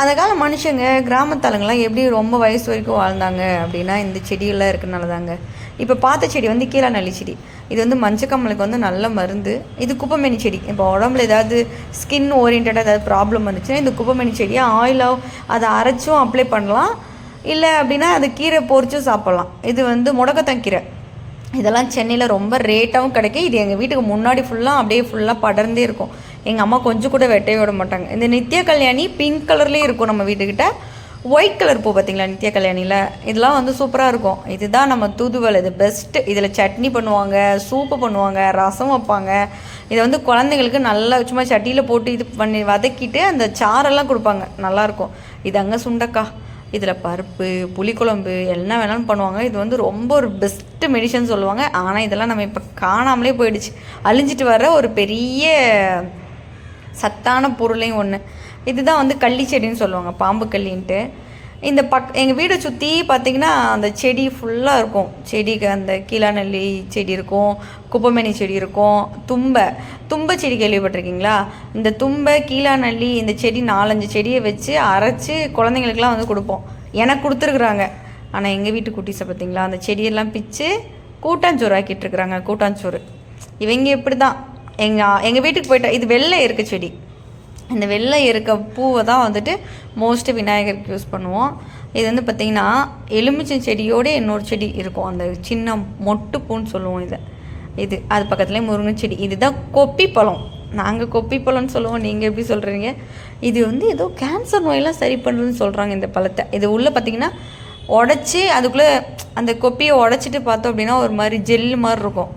அந்த கால மனுஷங்க கிராமத்தாளுங்கெல்லாம் எப்படி ரொம்ப வயசு வரைக்கும் வாழ்ந்தாங்க அப்படின்னா இந்த செடியெல்லாம் இருக்கிறனால தாங்க இப்போ பார்த்த செடி வந்து கீழா நல்லி செடி. இது வந்து மஞ்சக்கம்மலுக்கு வந்து நல்ல மருந்து. இது குப்பைமேனி செடி. இப்போ உடம்புல ஏதாவது ஸ்கின் ஓரியன்டாக ஏதாவது ப்ராப்ளம் வந்துச்சுன்னா இந்த குப்பைமேனி செடியை ஆயிலாக அதை அரைச்சும் அப்ளை பண்ணலாம். இல்லை அப்படின்னா அது கீரை பொரிச்சும் சாப்பிட்லாம். இது வந்து முடக்கத்தான் கீரை. இதெல்லாம் சென்னையில் ரொம்ப ரேட்டாகவும் கிடைக்கும். இது எங்கள் வீட்டுக்கு முன்னாடி ஃபுல்லாக அப்படியே ஃபுல்லாக படர்ந்தே இருக்கும். எங்கள் அம்மா கொஞ்சம் கூட வெட்டவே விட மாட்டாங்க. இந்த நித்திய கல்யாணி பிங்க் கலர்லேயே இருக்கும் நம்ம வீட்டுக்கிட்ட. ஒயிட் கலர் பூ பார்த்தீங்களா நித்திய கல்யாணியில்? இதெல்லாம் வந்து சூப்பராக இருக்கும். இதுதான் நம்ம தூதுவல் இது பெஸ்ட்டு இதில் சட்னி பண்ணுவாங்க சூப்பு பண்ணுவாங்க ரசம் வைப்பாங்க. இதை வந்து குழந்தைங்களுக்கு நல்லா சும்மா சட்டியில் போட்டு இது பண்ணி வதக்கிட்டு அந்த சாரெல்லாம் கொடுப்பாங்க. நல்லாயிருக்கும். இது அங்கே சுண்டக்கா. இதில் பருப்பு புளிக்குழம்பு என்ன வேணாலும் பண்ணுவாங்க. இது வந்து ரொம்ப ஒரு பெஸ்ட்டு மெடிசன் சொல்லுவாங்க. ஆனால் இதெல்லாம் நம்ம இப்போ காணாமலே போயிடுச்சு. அழிஞ்சிட்டு வர ஒரு பெரிய சத்தான பொருளையும் ஒன்று இதுதான் வந்து கள்ளி செடின்னு சொல்லுவாங்க பாம்பு கள்ளின்ட்டு. இந்த பக் எங்கள் வீடை சுற்றி பார்த்திங்கன்னா அந்த செடி ஃபுல்லாக இருக்கும். செடிக்கு அந்த கீழாநெல்லி செடி இருக்கும் குப்பைமேனி செடி இருக்கும் தும்பை. தும்பை செடி கேள்விப்பட்டிருக்கீங்களா? இந்த தும்பை கீழாநெல்லி இந்த செடி நாலஞ்சு செடியை வச்சு அரைச்சி குழந்தைங்களுக்குலாம் வந்து கொடுப்போம். எனக்கு கொடுத்துருக்குறாங்க. ஆனால் எங்கள் வீட்டு குட்டீஸை பார்த்தீங்களா அந்த செடியெல்லாம் பிச்சு கூட்டாஞ்சோறு ஆக்கிட்டு இருக்கிறாங்க கூட்டாஞ்சோறு. இவங்க இப்படி தான் எங்கள் எங்கள் வீட்டுக்கு போயிட்டா இது வெள்ளை இருக்க செடி. இந்த வெள்ளை இருக்க பூவை தான் வந்துட்டு மோஸ்ட்டு விநாயகருக்கு யூஸ் பண்ணுவோம். இது வந்து பார்த்திங்கன்னா எலுமிச்சை செடியோட இன்னொரு செடி இருக்கும். அந்த சின்ன மொட்டு பூன்னு சொல்லுவோம் இதை. இது அது பக்கத்துலேயே முருங்கை செடி. இதுதான் கொப்பி பழம். நாங்கள் கொப்பி பழம்னு சொல்லுவோம். நீங்கள் எப்படி சொல்கிறீங்க இது வந்து ஏதோ கேன்சர் நோயெல்லாம் சரி பண்ணுறதுன்னு சொல்கிறாங்க இந்த பழத்தை. இது உள்ளே பார்த்திங்கன்னா உடச்சி அதுக்குள்ளே அந்த கொப்பியை உடச்சிட்டு பார்த்தோம் அப்படின்னா ஒரு மாதிரி ஜெல்லு மாதிரி இருக்கும்.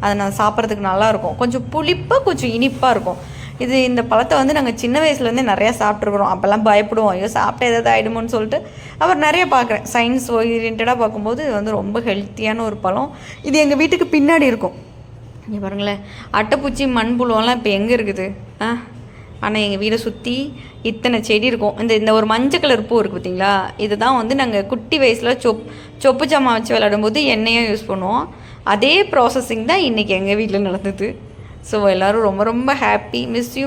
அதை நான் சாப்பிட்றதுக்கு நல்லாயிருக்கும். கொஞ்சம் புளிப்பாக கொஞ்சம் இனிப்பாக இருக்கும். இது இந்த பழத்தை வந்து நாங்கள் சின்ன வயசுலேருந்தே நிறையா சாப்பிட்ருக்குறோம் அப்போல்லாம் பயப்படுவோம். ஐயோ சாப்பிட்டா ஏதாவது ஆகிடுமோன்னு சொல்லிட்டு. அப்புறம் நிறைய பார்க்குறேன். சயின்ஸ் ஓரியன்டாக பார்க்கும்போது இது வந்து ரொம்ப ஹெல்த்தியான ஒரு பழம். இது எங்கள் வீட்டுக்கு பின்னாடி இருக்கும். இங்கே பாருங்களேன். அட்டைப்பூச்சி மண்புழுவெல்லாம் இப்போ எங்கே இருக்குது? ஆ? ஆனால் எங்கள் வீடை சுற்றி இத்தனை செடி இருக்கும். இந்த இந்த ஒரு மஞ்சள் கலர் பூ இருக்குது பார்த்தீங்களா இதுதான் வந்து நாங்கள் குட்டி வயசில் சொப் சொப்பு ஜாமான் வச்சு விளையாடும்போது எண்ணெயாக யூஸ் பண்ணுவோம். அதே ப்ராசஸிங் தான் இன்றைக்கி எங்கள் வீட்டில் நடந்தது. ஸோ எல்லோரும் ரொம்ப ரொம்ப ஹாப்பி மிஸ் யூ